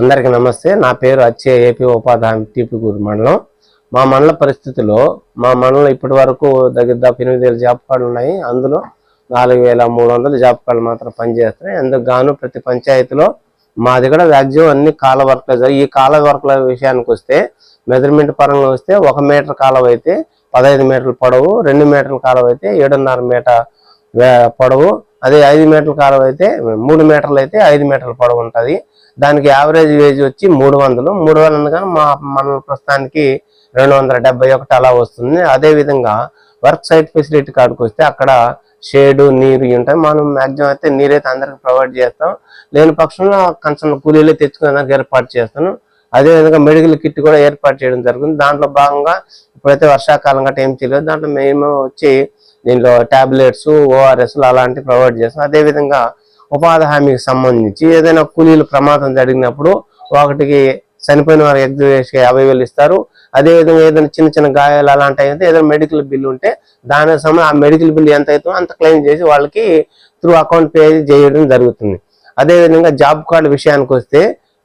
అందరికీ నమస్తే. నా పేరు అచ్చే ఏపీ ఉపాధి హామీ టీపీగూరు మండలం. మా మండల పరిస్థితిలో మా మండలం ఇప్పటి వరకు దగ్గర దాపు ఎనిమిది వేల జాబ్ కార్డులు ఉన్నాయి. అందులో నాలుగు వేల మూడు వందల జాబ్ కార్డులు మాత్రం పనిచేస్తున్నాయి. అందుకు గాను ప్రతి పంచాయతీలో మా దగ్గర వ్యాక్సిన్ అన్ని కాల వర్క్లు జరిగి ఈ కాల వర్క్ల విషయానికి వస్తే మెజర్మెంట్ పరంగా వస్తే ఒక మీటర్ కాలం అయితే పదహైదు మీటర్ల పొడవు రెండు మీటర్ల కాలం అయితే ఏడున్నర మీటర్ పొడవు. అదే ఐదు మీటర్ల కాలువ అయితే మూడు మీటర్లు అయితే ఐదు మీటర్ల పొడవు ఉంటుంది. దానికి యావరేజ్ వేజ్ వచ్చి మూడు వందలు. మూడు వందలు మా మన ప్రస్తుతానికి రెండు వందల డెబ్బై ఒకటి అలా వస్తుంది. అదే విధంగా వర్క్ సైట్ ఫెసిలిటీ కాడికి వస్తే అక్కడ షేడు నీరు ఉంటాయి. మనం మాక్సిమం అయితే నీరైతే అందరికి ప్రొవైడ్ చేస్తాం. లేని పక్షంలో కొంచెం కూలీలు తెచ్చుకోవడానికి ఏర్పాటు చేస్తాను. అదే విధంగా మెడికల్ కిట్ కూడా ఏర్పాటు చేయడం జరుగుతుంది. దాంట్లో భాగంగా ఇప్పుడైతే వర్షాకాలం గట్రా ఏం తెలియదు. దాంట్లో మేము వచ్చి దీంట్లో టాబ్లెట్స్ ఓఆర్ఎస్లు అలాంటివి ప్రొవైడ్ చేస్తాం. అదే విధంగా ఉపాధి హామీకి సంబంధించి ఏదైనా కూలీలు ప్రమాదం జరిగినప్పుడు ఒకటికి చనిపోయిన వారికి ఎగ్జిబిషన్ యాభై వేలు ఇస్తారు. అదే విధంగా ఏదైనా చిన్న చిన్న గాయాలు అలాంటివి అయితే ఏదైనా మెడికల్ బిల్ ఉంటే దానికి సమయం ఆ మెడికల్ బిల్ ఎంత అవుతుందో అంత క్లెయిమ్ చేసి వాళ్ళకి త్రూ అకౌంట్ పే చేయడం జరుగుతుంది. అదేవిధంగా జాబ్ కార్డు విషయానికి వస్తే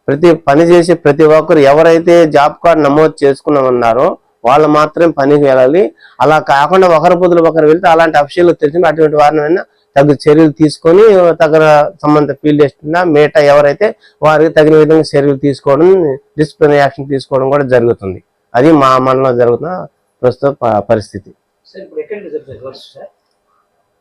ప్రతి పని చేసే ప్రతి ఒక్కరు ఎవరైతే జాబ్ కార్డు నమోదు చేసుకున్నామన్నారో వాళ్ళు మాత్రం పనికి వెళ్ళాలి. అలా కాకుండా ఒకరి బదులు ఒకరు వెళ్తే అలాంటి అఫీషియల్ తెలిసిన అటువంటి వారిని తగు చర్యలు తీసుకొని తగిన సంబంధ ఫీల్డ్ చేస్తున్నా మేట ఎవరైతే వారికి తగిన విధంగా చర్యలు తీసుకోవడం డిసిప్లిన్ యాక్షన్ తీసుకోవడం కూడా జరుగుతుంది. అది మా మండలంలో జరుగుతున్న ప్రస్తుత పరిస్థితి.